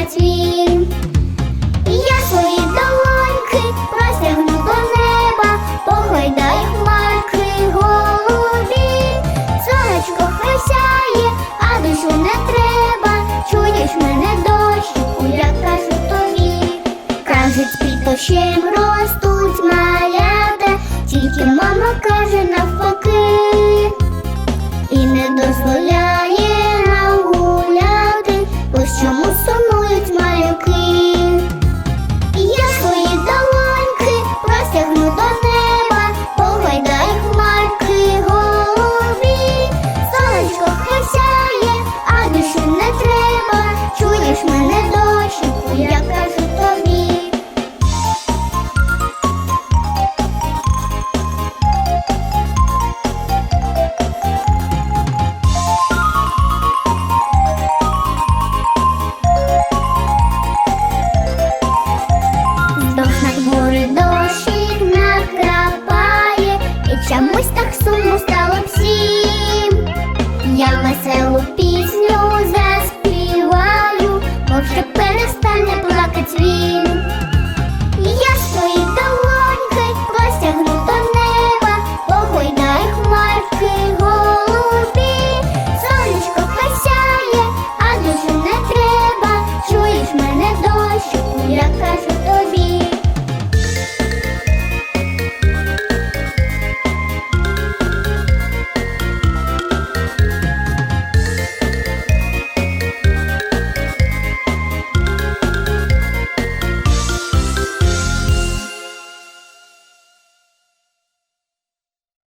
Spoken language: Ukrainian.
зацвів. І я свої долоньки простягну до неба, похайдай хмарки голові. Сонечко хай а душу не треба. Чуєш мене дощ, як кажуть тобі, кажуть під дощем. Yeah.